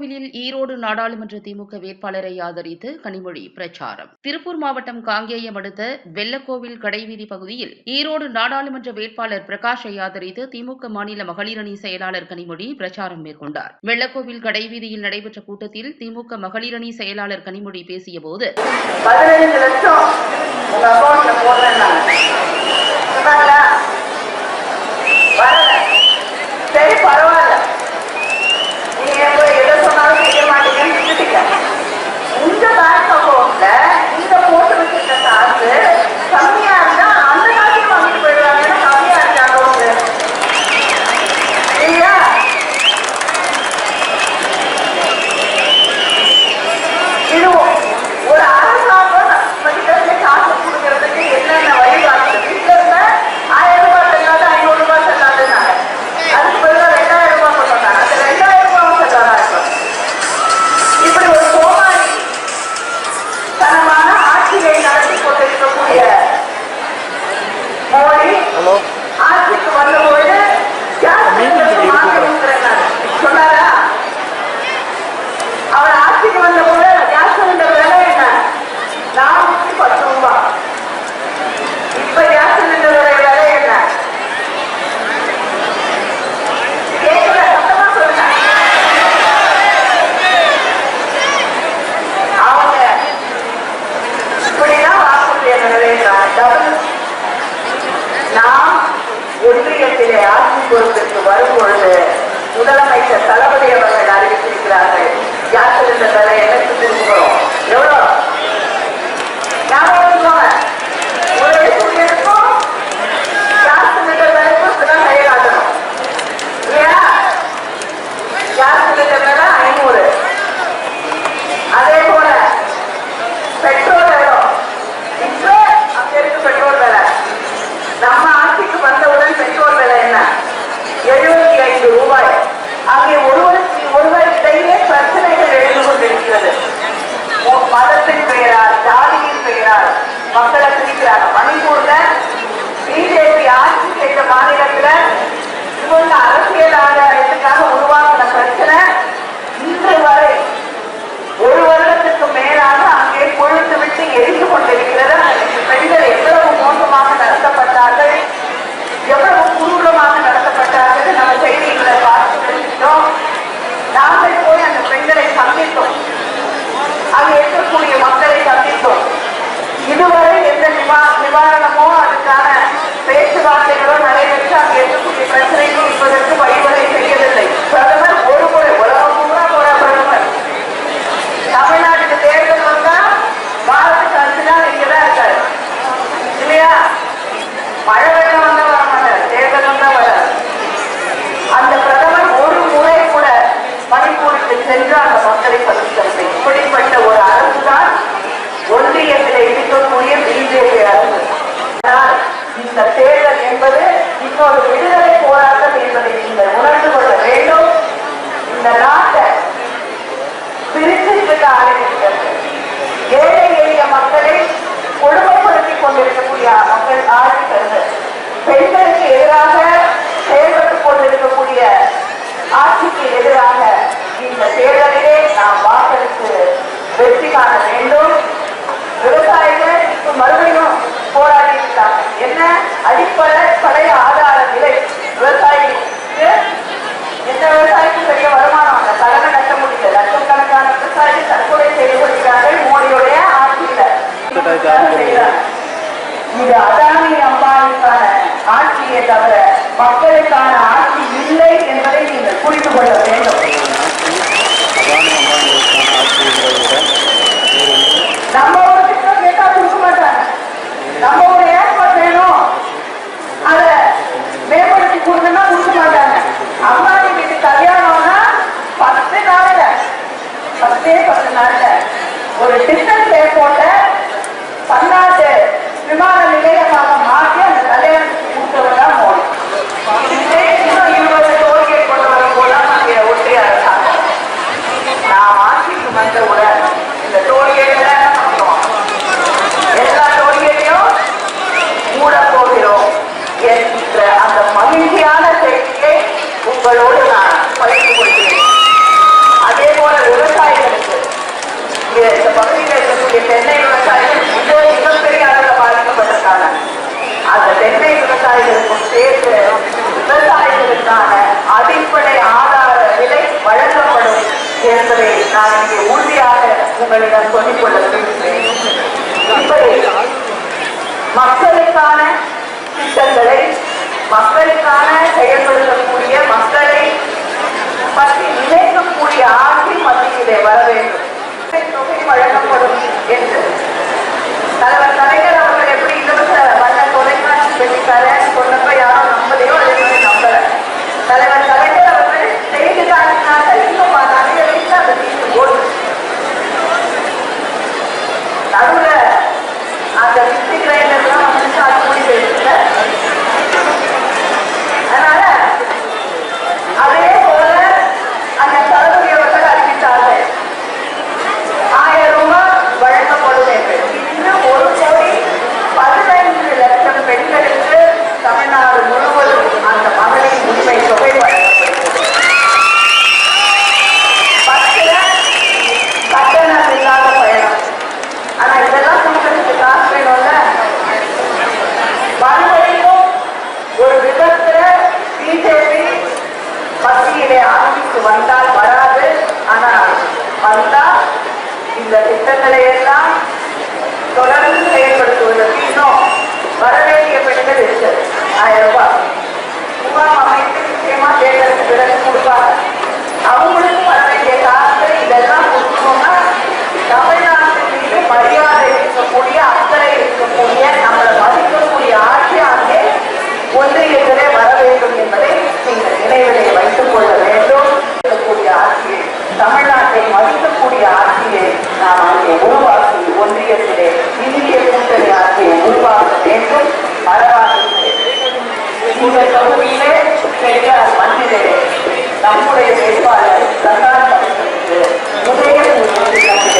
திருக்கோவிலில் ஈரோடு நாடாளுமன்ற திமுக வேட்பாளரை ஆதரித்து கனிமொழி பிரச்சாரம். திருப்பூர் மாவட்டம் காங்கேயம் அடுத்த வெள்ளக்கோவில் கடைவீதி பகுதியில் ஈரோடு நாடாளுமன்ற வேட்பாளர் பிரகாஷை ஆதரித்து திமுக மாநில மகளிர் செயலாளர் கனிமொழி பிரச்சாரம் மேற்கொண்டார். வெள்ளக்கோவில் கடைவீதியில் நடைபெற்ற கூட்டத்தில் திமுக மகளிரணி செயலாளர் கனிமொழி பேசிய போது பதினைந்து லட்சம் அதாவது நாம் ஒன்றியத்திலே ஆட்சி பொறுப்பிற்கு வரும் பொழுது முதலமைச்சர் தளபதி அவர்கள் அறிவித்திருக்கிறார்கள். யாருக்கு இந்த தலை எனக்கு கொடுக்கிறோம் எவ்வளோ நாம மழை பெண்கள் செய்கிறதே தவிர மக்களுக்கான ஆட்சி இல்லை என்பதை நீங்கள் புரிந்து கொள்ள வேண்டும். நம்ம எண்ணெய் விவசாயிகளுக்கும் சேர்த்து விவசாயிகளுக்கான அடிப்படை ஆதார விலை வழங்கப்படும் என்பதை நான் இங்கே உறுதியாக உங்களிடம் சொல்லிக்கொள்ள விரும்புகிறேன். மக்களுக்கான திட்டங்களை மக்களுக்கான செயல்படுத்தக்கூடிய மக்களை பற்றி நினைக்கக்கூடிய ஆட்சி மத்தியிலே வர வேண்டும். தொகை வழங்கப்படும் என்று. தலைவர் தலைவர் அவர்கள் இந்த தொகுதியிலே பெரியார் மண்ணிலே நம்முடைய வேட்பாளர் பிரகாஷ் அவர்களுக்கு